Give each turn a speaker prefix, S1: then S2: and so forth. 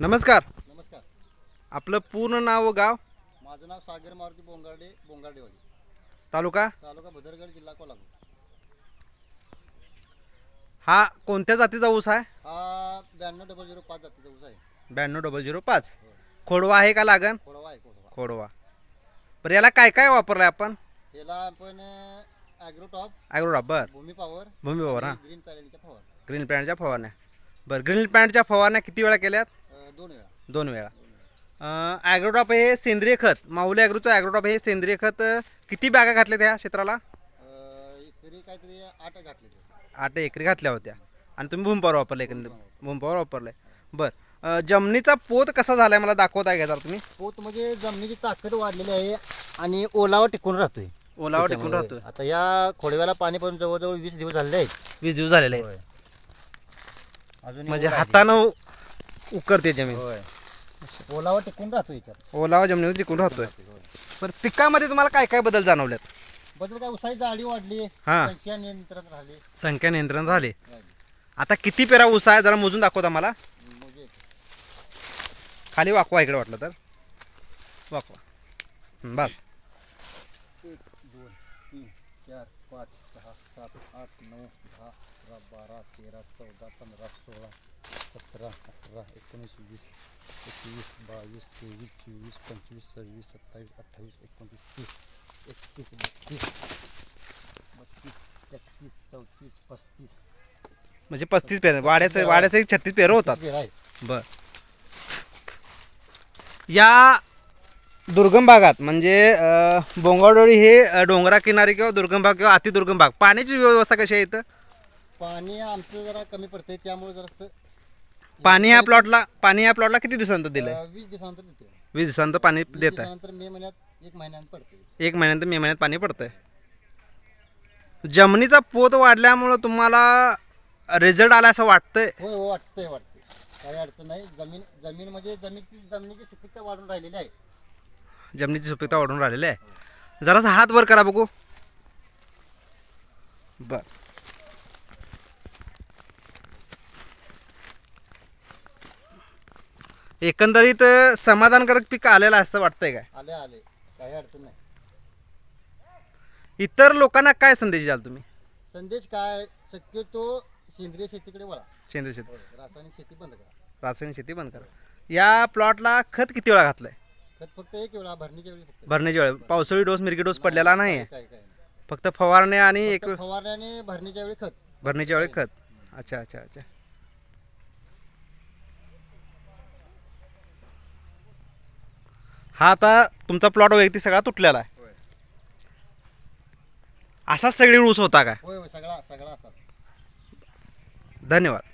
S1: नमस्कार.
S2: नमस्कार.
S1: आपलं पूर्ण नाव व गाव?
S2: माझं नाव सागर मारुती बोंगार्डे बोंगार्डेवाडी
S1: तालुका?
S2: तालुका भद्रगड जिल्हा कोल्हापूर.
S1: हा कोणत्या जातीचा ऊस आहे?
S2: हा ब्याण्णव डबल झिरो पाच जातीचा ऊस आहे.
S1: ब्याण्णव डबल झिरो पाच. खोडवा आहे का लागण
S2: खोडवा आहे खोडवा.
S1: खोडवा. बरं याला काय काय वापरलं आहे आपण?
S2: याला आपण ॲग्रोटॉप
S1: ॲग्रोडा बरं.
S2: भूमी पॉवर
S1: भूमी पॉवर हां.
S2: ग्रीन पॅलेनच्या पॉवर
S1: ग्रीन पॅन्टच्या फवारण्या बरं ग्रीन पॅन्टच्या फवारण्या किती वेळा केल्यात?
S2: दोन वेळा.
S1: दोन वेळा. ॲग्रोटॉप हे सेंद्रिय खत माऊली ॲग्रोचं ॲग्रोटॉप हे सेंद्रिय खत किती बॅगा घातल्या त्या क्षेत्राला?
S2: एकरी काहीतरी आठ घातले ते.
S1: आठ एकरी घातल्या होत्या. आणि तुम्ही भूमपावर वापरलं एकंदर. भूमपावर वापरलं. आहे बरं. जमिनीचा पोत कसा झाला आहे मला दाखवता आहे का जरा तुम्ही.
S2: पोत म्हणजे जमिनीची ताकद वाढलेली आहे आणि ओलावा टिकून राहतोय.
S1: ओलावा टिकून. राहतोय.
S2: आता या खोडव्याला पाणी पडून जवळजवळ वीस दिवस झालेले आहेत.
S1: वीस दिवस झालेले आहेत.
S2: अजून
S1: म्हणजे. हातानं उकरते जमीन.
S2: होय. ओलावा टिकून राहतो याच्यात.
S1: ओलावा जमिनीवर टिकून राहतोय. पण पिकामध्ये तुम्हाला काय काय बदल जाणवलेत?
S2: बदल काय उसाची जाडी वाढली
S1: हा.
S2: संख्या नियंत्रण राहिली.
S1: संख्या नियंत्रण झाले आता किती पेरा ऊस आहे? जरा मोजून दाखवता मला
S2: म्हणजे
S1: खाली वाकवा इकडे वाटलं तर. वाकवा. हं, बस.
S2: एक दोन तीन चार पाच सहा सात आठ नऊ दहा अकरा बारा तेरा चौदा पंधरा सोळा. सतरा अठरा एकोणीस वीस एकवीस बावीस तेवीस चोवीस पंचवीस सव्वीस सत्तावीस अठ्ठावीस एकोणतीस तीस एकतीस बत्तीस बत्तीस तेहतीस चौतीस पस्तीस.
S1: म्हणजे पस्तीस पेर. वाड्याचं वाड्याचं एक छत्तीस पेरं होतात.
S2: पेर आहे
S1: बर. या दुर्गम भागात म्हणजे अं, बोंगाडोळी हे अं, डोंगरा किनारी किंवा दुर्गम भाग किंवा अतिदुर्गम भाग पाण्याची व्यवस्था कशी आहे इथं?
S2: पाणी आमचं जरा कमी पडतंय त्यामुळे जरासं
S1: पाणी या प्लॉटला पाणी या प्लॉटला किती दिवसानंतर दिलंय?
S2: अं, वीस दिवसानंतर
S1: वीस दिवसानंतर पाणी
S2: वीस
S1: देत आहे
S2: दिवसानंतर मे महिन्यात एक महिन्यात पडते
S1: एक महिन्यानंतर मे महिन्यात पाणी पडतंय. जमिनीचा पोत वाढल्यामुळं तुम्हाला रिझल्ट आला असं वाटतंय?
S2: होय हो वाटतंय वाटतंय. काही अडचण नाही. जमीन जमीन म्हणजे जमीनची जमिनीची सुपीकता वाढून राहिलेली आहे.
S1: जमिनीची सुपीकता वाढून राहिलेली आहे. जरासा हात वर करा बघू. बर. एकंदरीत समाधानकारक पीक आलेलं असं वाटतंय काय?
S2: आले आले. काही अडचण नाही.
S1: इतर लोकांना काय संदेश द्याल तुम्ही?
S2: संदेश काय? शक्यतो सेंद्रिय शेतीकडे वळा.
S1: सेंद्रिय शेती.
S2: होय, रासायनिक शेती बंद करा.
S1: रासायनिक शेती बंद करा. या प्लॉटला खत किती वेळा घातलंय?
S2: खत फक्त एक वेळा भरणीच्या वेळी फक्त.
S1: वेळी. पावसाळी डोस मिरगी डोस पडलेला नाही
S2: काय काय नाही.
S1: फक्त फवारण्या आणि एक
S2: फक्त फवारण्याने भरणीच्या वेळी खत.
S1: भरण्याच्या वेळी खत. अच्छा अच्छा अच्छा. हा आता तुमचा प्लॉट वैयक्तिक सगळा तुटलेला आहे.
S2: होय.
S1: असाच सगळी ऊस होता
S2: होय होय सगळा सगळा असा
S1: धन्यवाद.